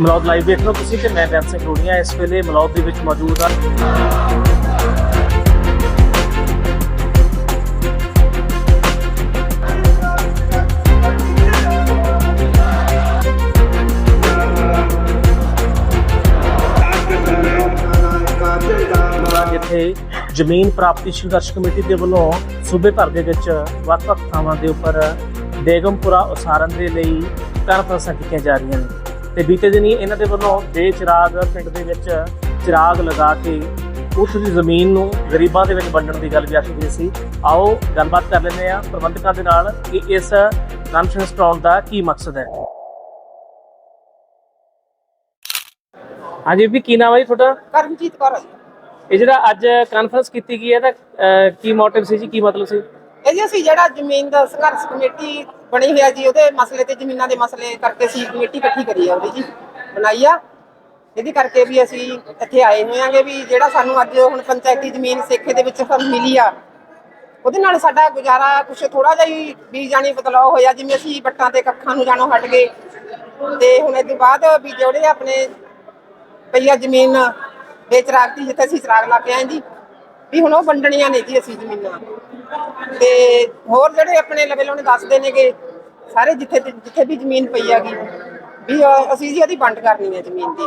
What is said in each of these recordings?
Malaud live ਦੇਖ ਰਹੇ ਹੋ ਤੁਸੀਂ ਤੇ ਮੈਂ ਬੈਂਸ ਸਿੰਘ ਰੋੜੀਆਂ, ਇਸ ਵੇਲੇ ਮਲੌਦ ਦੇ ਵਿੱਚ ਮੌਜੂਦ ਹਾਂ। ਜਿੱਥੇ ਜ਼ਮੀਨ ਪ੍ਰਾਪਤੀ ਸੰਘਰਸ਼ ਕਮੇਟੀ ਦੇ ਵੱਲੋਂ ਸੂਬੇ ਭਰ ਦੇ ਵਿੱਚ ਵੱਖ-ਵੱਖ ਥਾਵਾਂ ਦੇ ਉੱਪਰ ਬੇਗਮਪੁਰਾ ਉਸਾਰਨ ਦੇ ਲਈ ਕਾਨਫਰੰਸਾਂ ਕੀਤੀਆਂ ਜਾ ਰਹੀਆਂ ਨੇ। ਤੇ ਬੀਤੇ ਦਿਨੀ ਇਹਨਾਂ ਦੇ ਵੱਲੋਂ ਬੇਚਰਾਗ ਪਿੰਡ ਦੇ ਵਿੱਚ ਚਿਰਾਗ ਲਗਾ ਕੇ ਉਸ ਦੀ ਜ਼ਮੀਨ ਨੂੰ ਗਰੀਬਾਂ ਦੇ ਵਿੱਚ ਵੰਡਣ ਦੀ ਗੱਲ ਵੀ ਆਖੀ ਗਈ ਸੀ। ਆਓ ਗੱਲਬਾਤ ਕਰ ਲੈਂਦੇ ਆ ਪ੍ਰਬੰਧਕਾਂ ਦੇ ਨਾਲ ਕਿ ਇਸ ਕਾਨਫਰੰਸ ਸਟਾਲ ਦਾ ਕੀ ਮਕਸਦ ਹੈ। ਹਾਂਜੀ ਵੀ ਕੀ ਨਾਮ ਹੈ ਜੀ ਤੁਹਾਡਾ? ਕਰਮਜੀਤ ਕੌਰ। ਇਹ ਜਿਹੜਾ ਅੱਜ ਕਾਨਫਰੰਸ ਕੀਤੀ ਗਈ ਹੈ ਤਾਂ ਕੀ ਮੋਟਿਵ ਸੀ ਜੀ? ਕੀ ਮਤਲਬ ਸੀ? ਇਹਦੀ ਅਸੀਂ ਜਿਹੜਾ ਜ਼ਮੀਨ ਦਾ ਸੰਘਰਸ਼ ਕਮੇਟੀ ਬਣੀ ਹੋਈ ਹੈ ਜੀ, ਉਹਦੇ ਮਸਲੇ ਤੇ ਜ਼ਮੀਨਾਂ ਦੇ ਮਸਲੇ ਕਰਕੇ ਅਸੀਂ ਕਮੇਟੀ ਇਕੱਠੀ ਕਰੀ ਹੈ ਉਹਦੀ ਜੀ, ਬਣਾਈ ਆ। ਇਹਦੀ ਕਰਕੇ ਵੀ ਅਸੀਂ ਇੱਥੇ ਆਏ ਹੋਏ ਆਂਗੇ ਵੀ ਜਿਹੜਾ ਸਾਨੂੰ ਅੱਜ ਹੁਣ ਪੰਚਾਇਤੀ ਜ਼ਮੀਨ ਸੇਖੇ ਦੇ ਵਿੱਚ ਸਾਨੂੰ ਮਿਲੀ ਆ, ਉਹਦੇ ਨਾਲ ਸਾਡਾ ਗੁਜ਼ਾਰਾ ਕੁਛ ਥੋੜਾ ਜਿਹਾ ਹੀ ਵੀ ਜਾਣੀ ਬਦਲਾਅ ਹੋਇਆ, ਜਿਵੇਂ ਅਸੀਂ ਵੱਟਾਂ ਤੇ ਕੱਖਾਂ ਨੂੰ ਜਾਣੋ ਹਟ ਗਏ। ਤੇ ਹੁਣ ਇਹ ਤੋਂ ਬਾਅਦ ਵੀ ਜਿਹੜੇ ਆਪਣੇ ਪਈਆ ਜ਼ਮੀਨ ਵੇਚ ਰਾਖਤੀ ਜਿੱਥੇ ਅਸੀਂ ਚਰਾਗ ਲਾ ਕੇ ਆਏ ਜੀ ਵੀ ਹੁਣ ਉਹ ਵੰਡਣੀਆਂ ਨੇ ਜੀ ਅਸੀਂ ਜ਼ਮੀਨਾਂ। ਤੇ ਹੋਰ ਜਿਹੜੇ ਆਪਣੇ ਲਵੇ ਲੋਨੇ ਦੱਸਦੇ ਨੇਗੇ, ਸਾਰੇ ਜਿੱਥੇ ਜਿੱਥੇ ਵੀ ਜ਼ਮੀਨ ਪਈ ਹੈਗੀ, ਵੀ ਅਸੀਂ ਜੀ ਇਹਦੀ ਵੰਡ ਕਰਨੀ ਹੈ ਜ਼ਮੀਨ ਦੀ।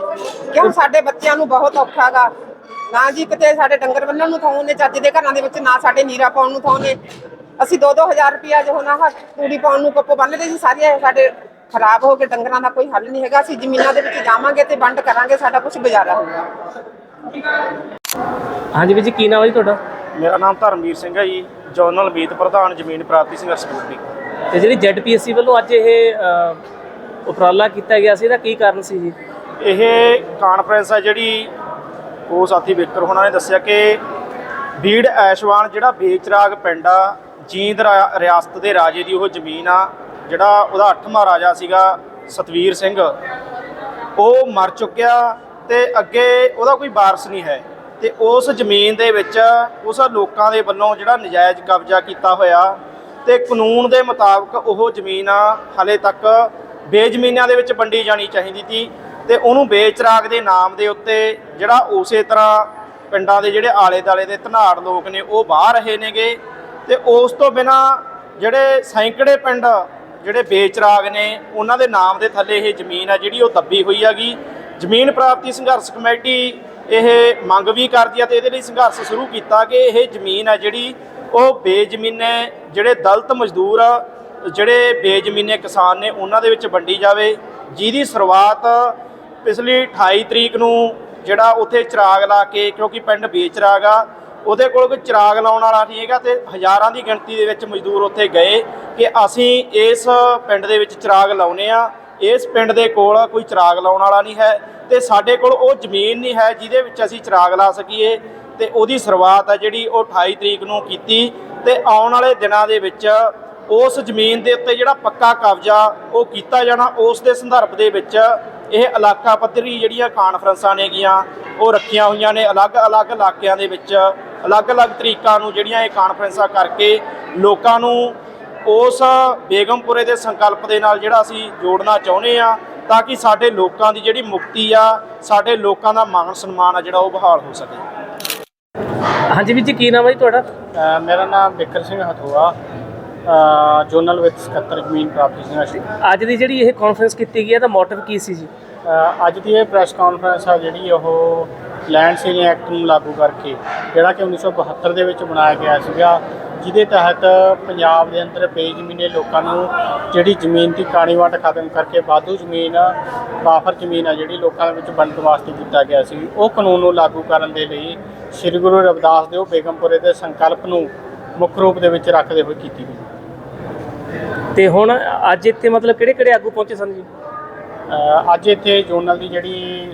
ਕਿਉਂ? ਸਾਡੇ ਬੱਚਿਆਂ ਨੂੰ ਬਹੁਤ ਔਖਾ ਨਾ ਜੀ ਕਿਤੇ ਸਾਡੇ ਡੰਗਰ ਬੰਨਣ ਨੂੰ ਥਾਂ ਨੇ, ਚੱਜ ਦੇ ਘਰਾਂ ਦੇ ਵਿੱਚ ਨਾ ਸਾਡੇ ਨੀਰਾ ਪਾਉਣ ਨੂੰ ਥਾਂ ਨੇ। ਅਸੀਂ 2-2000 ਰੁਪਇਆ ਜੋ ਨਾ ਤੂੜੀ ਪਾਉਣ ਨੂੰ ਕੱਪੋ ਬੰਨਦੇ ਸੀ, ਸਾਰੇ ਸਾਡੇ ਖਰਾਬ ਹੋ ਕੇ ਡੰਗਰਾਂ ਦਾ ਕੋਈ ਹੱਲ ਨਹੀਂ ਹੈਗਾ। ਅਸੀਂ ਜ਼ਮੀਨਾਂ ਦੇ ਵਿੱਚ ਜਾਵਾਂਗੇ ਤੇ ਵੰਡ ਕਰਾਂਗੇ, ਸਾਡਾ ਕੁਝ ਗੁਜ਼ਾਰਾ ਹੋਊਗਾ। ਹਾਂਜੀ ਵੀ ਜੀ ਕੀ ਨਾਮ ਹੈ ਜੀ ਤੁਹਾਡਾ? ਮੇਰਾ ਨਾਮ ਧਰਮਵੀਰ ਸਿੰਘ ਹੈ ਜੀ ਜਨਰਲ ਮੀਤ ਪ੍ਰਧਾਨ ਜ਼ਮੀਨ ਪ੍ਰਾਪਤੀ ਸੰਘਰਸ਼ ਕਮੇਟੀ। ਤੇ ਜਿਹੜੀ ਜ਼ੈਡਪੀਐਸਸੀ ਵੱਲੋਂ ਅੱਜ ਇਹ ਉਪਰਾਲਾ ਕੀਤਾ ਗਿਆ ਸੀ ਇਹਦਾ ਕੀ ਕਾਰਨ ਸੀ ਜੀ? ਇਹ ਕਾਨਫਰੰਸ ਹੈ ਜਿਹੜੀ ਉਹ ਸਾਥੀ ਵਿਕਰ ਹੋਣਾ ਨੇ ਦੱਸਿਆ ਕਿ ਬੀੜ ਐਸ਼ਵਾਨ ਜਿਹੜਾ ਬੇਚਰਾਗ ਪਿੰਡ ਆ ਜੀਂਦ ਰਿਆਸਤ ਦੇ ਰਾਜੇ ਦੀ ਉਹ ਜ਼ਮੀਨ ਆ ਜਿਹੜਾ ਉਹਦਾ 8ਵਾਂ ਰਾਜਾ ਸੀਗਾ ਸਤਵੀਰ ਸਿੰਘ ਉਹ ਮਰ ਚੁੱਕਿਆ ਤੇ ਅੱਗੇ ਉਹਦਾ ਕੋਈ ਵਾਰਸ ਨਹੀਂ ਹੈ। ਤੇ ਉਸ ਜ਼ਮੀਨ ਦੇ ਵਿੱਚ ਉਸ ਲੋਕਾਂ ਦੇ ਵੱਲੋਂ ਜਿਹੜਾ ਨਜਾਇਜ਼ ਕਬਜ਼ਾ ਕੀਤਾ ਹੋਇਆ ਤੇ ਕਾਨੂੰਨ ਦੇ ਮੁਤਾਬਕ ਉਹ ਜ਼ਮੀਨ ਹਲੇ ਤੱਕ ਬੇਜ਼ਮੀਨਾਂ ਦੇ ਵਿੱਚ ਵੰਡੀ ਜਾਣੀ ਚਾਹੀਦੀ ਸੀ ਤੇ ਉਹਨੂੰ ਬੇਚਰਾਗ ਦੇ ਨਾਮ ਦੇ ਉੱਤੇ ਜਿਹੜਾ ਉਸੇ ਤਰ੍ਹਾਂ ਪਿੰਡਾਂ ਦੇ ਜਿਹੜੇ ਆਲੇ ਦਾਲੇ ਦੇ ਧਨਾੜ ਲੋਕ ਨੇ ਉਹ ਬਾਹਰ ਰਹੇ ਨੇਗੇ ਤੇ ਉਸ ਤੋਂ ਬਿਨਾ ਜਿਹੜੇ ਸੈਂਕੜੇ ਪਿੰਡ ਜਿਹੜੇ ਬੇਚਰਾਗ ਨੇ ਉਹਨਾਂ ਦੇ ਨਾਮ ਦੇ ਥੱਲੇ ਇਹ ਜ਼ਮੀਨ ਆ ਜਿਹੜੀ ਉਹ ਦੱਬੀ ਹੋਈ ਹੈਗੀ। ਜ਼ਮੀਨ ਪ੍ਰਾਪਤੀ ਸੰਘਰਸ਼ ਕਮੇਟੀ ਇਹ ਮੰਗ ਵੀ ਕਰਦੀ ਆ ਤੇ ਇਹਦੇ ਲਈ ਸੰਘਰਸ਼ ਸ਼ੁਰੂ ਕੀਤਾ ਕਿ ਇਹ ਜ਼ਮੀਨ ਆ ਜਿਹੜੀ ਉਹ ਬੇਜ਼ਮੀਨੇ ਜਿਹੜੇ ਦਲਤ ਮਜ਼ਦੂਰ ਆ, ਜਿਹੜੇ ਬੇਜ਼ਮੀਨੇ ਕਿਸਾਨ ਨੇ ਉਹਨਾਂ ਦੇ ਵਿੱਚ ਵੰਡੀ ਜਾਵੇ। ਜਿਹਦੀ ਸ਼ੁਰੂਆਤ ਪਿਛਲੀ 28 ਤਰੀਕ ਨੂੰ ਜਿਹੜਾ ਉੱਥੇ ਚਿਰਾਗ ਲਾ ਕੇ ਕਿਉਂਕਿ ਪਿੰਡ ਬੇਚਰਾਗ ਆ ਉਹਦੇ ਕੋਲ ਕੋਈ ਚਿਰਾਗ ਲਾਉਣ ਵਾਲਾ ਨਹੀਂ ਹੈਗਾ ਤੇ ਹਜ਼ਾਰਾਂ ਦੀ ਗਿਣਤੀ ਦੇ ਵਿੱਚ ਮਜ਼ਦੂਰ ਉੱਥੇ ਗਏ ਕਿ ਅਸੀਂ ਇਸ ਪਿੰਡ ਦੇ ਵਿੱਚ ਚਿਰਾਗ ਲਾਉਨੇ ਆ। ਇਸ ਪਿੰਡ ਦੇ ਕੋਲ ਕੋਈ ਚਿਰਾਗ ਲਾਉਣ ਵਾਲਾ ਨਹੀਂ ਹੈ। ਤੇ ਸਾਡੇ ਕੋਲ ਉਹ ਜ਼ਮੀਨ ਨਹੀਂ ਹੈ ਜਿਹਦੇ ਵਿੱਚ ਅਸੀਂ ਚਿਰਾਗ ਲਾ ਸਕੀਏ ਤੇ ਉਹਦੀ ਸ਼ੁਰੂਆਤ ਹੈ ਜਿਹੜੀ ਉਹ 28 ਤਰੀਕ ਨੂੰ ਕੀਤੀ ਤੇ ਆਉਣ ਵਾਲੇ ਦਿਨਾਂ ਦੇ ਵਿੱਚ ਉਸ ਜ਼ਮੀਨ ਦੇ ਉੱਤੇ ਜਿਹੜਾ ਪੱਕਾ ਕਬਜ਼ਾ ਉਹ ਕੀਤਾ ਜਾਣਾ, ਉਸ ਦੇ ਸੰਦਰਭ ਦੇ ਵਿੱਚ ਇਹ ਇਲਾਕਾ ਪੱਧਰੀ ਜਿਹੜੀਆਂ ਕਾਨਫਰੰਸਾਂ ਨੇਗੀਆਂ ਉਹ ਰੱਖੀਆਂ ਹੋਈਆਂ ਨੇ ਅਲੱਗ-ਅਲੱਗ ਇਲਾਕਿਆਂ ਦੇ ਵਿੱਚ ਅਲੱਗ-ਅਲੱਗ ਤਰੀਕਾਂ ਨੂੰ ਜਿਹੜੀਆਂ ਇਹ ਕਾਨਫਰੰਸਾਂ ਕਰਕੇ ਲੋਕਾਂ ਨੂੰ ਉਸ ਬੇਗਮਪੁਰੇ ਦੇ ਸੰਕਲਪ ਦੇ ਨਾਲ ਜਿਹੜਾ ਅਸੀਂ ਜੋੜਨਾ ਚਾਹੁੰਦੇ ਆ ਤਾਂ ਕਿ ਸਾਡੇ ਲੋਕਾਂ ਦੀ ਜਿਹੜੀ ਮੁਕਤੀ ਆ ਸਾਡੇ ਲੋਕਾਂ ਦਾ ਮਾਣ ਸਨਮਾਨ ਆ ਜਿਹੜਾ ਉਹ ਬਹਾਲ ਹੋ ਸਕੇ। ਹਾਂਜੀ ਵੀ ਜੀ ਕੀ ਨਾਮ ਹੈ ਜੀ ਤੁਹਾਡਾ? ਮੇਰਾ ਨਾਮ ਬਿਕਰ ਸਿੰਘ ਹਥੋਆ ਜ਼ੋਨਲ ਵਿੱਚ ਸਕੱਤਰ ਜ਼ਮੀਨ ਪ੍ਰਾਪਤੀ ਸੰਘਰਸ਼ ਅੱਜ ਦੀ ਜਿਹੜੀ ਇਹ ਕਾਨਫਰੰਸ ਕੀਤੀ ਗਈ ਹੈ ਤਾਂ ਮੋਟਿਵ ਕੀ ਸੀ ਜੀ? ਅੱਜ ਦੀ ਇਹ ਪ੍ਰੈਸ ਕਾਨਫਰੰਸ ਆ ਜਿਹੜੀ ਉਹ ਲੈਂਡ ਸੀਲਿੰਗ ਐਕਟ ਨੂੰ ਲਾਗੂ ਕਰਕੇ ਜਿਹੜਾ ਕਿ 1972 ਦੇ ਵਿੱਚ ਬਣਾਇਆ ਗਿਆ ਸੀਗਾ ਜਿਹਦੇ ਤਹਿਤ ਪੰਜਾਬ ਦੇ ਅੰਦਰ ਬੇਜ਼ਮੀਨੇ ਲੋਕਾਂ ਨੂੰ ਜਿਹੜੀ ਜ਼ਮੀਨ ਦੀ ਕਾਣੀ ਵੰਡ ਖਤਮ ਕਰਕੇ ਵਾਧੂ ਜ਼ਮੀਨ ਵਾਫਰ ਜ਼ਮੀਨ ਆ ਜਿਹੜੀ ਲੋਕਾਂ ਦੇ ਵਿੱਚ ਵੰਡਣ ਵਾਸਤੇ ਕੀਤਾ ਗਿਆ ਸੀ, ਉਹ ਕਾਨੂੰਨ ਨੂੰ ਲਾਗੂ ਕਰਨ ਦੇ ਲਈ ਸ੍ਰੀ ਗੁਰੂ ਰਵਿਦਾਸ ਦੇਵ ਬੇਗਮਪੁਰੇ ਦੇ ਸੰਕਲਪ ਨੂੰ ਮੁੱਖ ਰੂਪ ਦੇ ਵਿੱਚ ਰੱਖਦੇ ਹੋਏ ਕੀਤੀ ਗਈ। ਤੇ ਹੁਣ ਅੱਜ ਇੱਥੇ ਮਤਲਬ ਕਿਹੜੇ ਕਿਹੜੇ ਆਗੂ ਪਹੁੰਚੇ ਸਨ ਜੀ? ਅੱਜ ਇੱਥੇ ਜੋਨਲ ਦੀ ਜਿਹੜੀ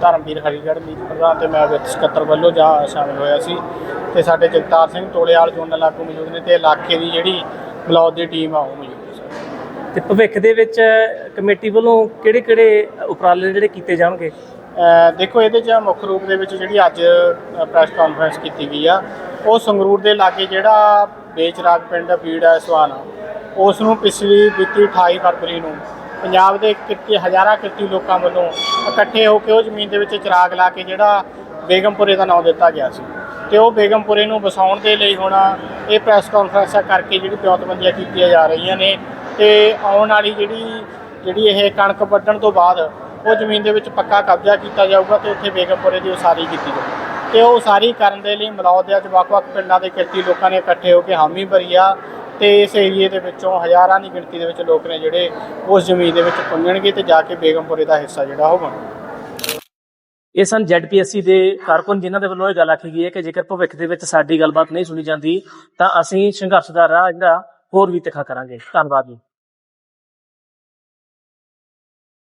ਧਰਮਵੀਰ ਹਰੀਗੜ੍ਹ ਮੀਤ ਪ੍ਰਧਾਨ ਤੇ ਮੈਂ ਵਿੱਚ ਸਕੱਤਰ ਵੱਲੋਂ ਜਾ ਸ਼ਾਮਿਲ ਹੋਇਆ ਸੀ ਤੇ ਸਾਡੇ ਜਗਤਾਰ ਸਿੰਘ ਟੋਲੇਵਾਲ ਜੋਨਲ ਆਗੂ ਮੌਜੂਦ ਨੇ ਤੇ ਇਲਾਕੇ ਦੀ ਜਿਹੜੀ ਬਲੌਦ ਦੀ ਟੀਮ ਆ ਉਹ ਮੌਜੂਦ ਹੈ ਤੇ ਭਵਿੱਖ ਦੇ ਵਿੱਚ ਕਮੇਟੀ ਵੱਲੋਂ ਕਿਹੜੇ ਕਿਹੜੇ ਉਪਰਾਲੇ ਜਿਹੜੇ ਕੀਤੇ ਜਾਣਗੇ? ਦੇਖੋ ਇਹਦੇ 'ਚ ਮੁੱਖ ਰੂਪ ਦੇ ਵਿੱਚ ਜਿਹੜੀ ਅੱਜ ਪ੍ਰੈਸ ਕਾਨਫਰੰਸ ਕੀਤੀ ਗਈ ਆ ਉਹ ਸੰਗਰੂਰ ਦੇ ਲਾਗੇ ਜਿਹੜਾ ਬੇਚਰਾਗ ਪਿੰਡ ਬੀੜ ਹੈ ਸਵਾਨ ਉਸ ਨੂੰ ਪਿਛਲੀ ਬੀਤੀ 28 ਫਰਵਰੀ ਨੂੰ ਪੰਜਾਬ ਦੇ ਕਿਰਤੀ ਹਜ਼ਾਰਾਂ ਕਿਰਤੀ ਲੋਕਾਂ ਵੱਲੋਂ ਇਕੱਠੇ ਹੋ ਕੇ ਉਹ ਜ਼ਮੀਨ ਦੇ ਵਿੱਚ ਚਿਰਾਗ ਲਾ ਕੇ ਜਿਹੜਾ ਬੇਗਮਪੁਰੇ ਦਾ ਨਾਮ ਦਿੱਤਾ ਗਿਆ ਸੀ। ਤੇ ਉਹ ਬੇਗਮਪੁਰੇ ਨੂੰ ਵਸਾਉਣ ਦੇ ਲਈ ਹੁਣ ਇਹ ਪ੍ਰੈਸ ਕਾਨਫਰੰਸਾਂ ਕਰਕੇ ਜਿਹੜੀ ਬਿਆਨਬੰਦੀਆਂ ਕੀਤੀਆਂ ਜਾ ਰਹੀਆਂ ਨੇ ਤੇ ਆਉਣ ਵਾਲੀ ਜਿਹੜੀ ਜਿਹੜੀ ਇਹ ਕਣਕ ਵੱਢਣ ਤੋਂ ਬਾਅਦ ਉਹ ਜ਼ਮੀਨ ਦੇ ਵਿੱਚ ਪੱਕਾ ਕਬਜ਼ਾ ਕੀਤਾ ਜਾਊਗਾ ਤੇ ਉੱਥੇ ਬੇਗਮਪੁਰੇ ਦੀ ਉਸਾਰੀ ਕੀਤੀ ਜਾਊਗੀ ਤੇ ਉਹ ਉਸਾਰੀ ਕਰਨ ਦੇ ਲਈ ਮਲੌਦ ਦੇ ਅੱਜ ਵੱਖ-ਵੱਖ ਪਿੰਡਾਂ ਦੇ ਕਿਰਤੀ ਲੋਕਾਂ ਨੇ ਇਕੱਠੇ ਹੋ ਕੇ ਹਾਮੀ ਭਰੀ ਆ ਤੇ ਇਸ ਏਰੀਏ ਦੇ ਵਿੱਚੋਂ ਹਜ਼ਾਰਾਂ ਦੀ ਗਿਣਤੀ ਦੇ ਵਿੱਚ ਲੋਕ ਨੇ ਜਿਹੜੇ ਉਸ ਜ਼ਮੀਨ ਦੇ ਵਿੱਚ ਪੁੰਜਣਗੇ ਤੇ ਜਾ ਕੇ ਬੇਗਮਪੁਰੇ ਦਾ ਹਿੱਸਾ ਜਿਹੜਾ ਉਹ ਬਣੂ। ਇਹ ਸਨ ਜ਼ੈਡਪੀਐਸਸੀ ਦੇ ਕਾਰਕੁਨ, ਜਿਨ੍ਹਾਂ ਦੇ ਵੱਲੋਂ ਇਹ ਗੱਲ ਆਖੀ ਗਈ ਹੈ ਕਿ ਜੇਕਰ ਭਵਿੱਖ ਦੇ ਵਿੱਚ ਸਾਡੀ ਗੱਲਬਾਤ ਨਹੀਂ ਸੁਣੀ ਜਾਂਦੀ, ਤਾਂ ਅਸੀਂ ਸੰਘਰਸ਼ ਦਾ ਰਾਹ ਜਿਹੜਾ ਹੋਰ ਵੀ ਤਿੱਖਾ ਕਰਾਂਗੇ। ਧੰਨਵਾਦ ਜੀ।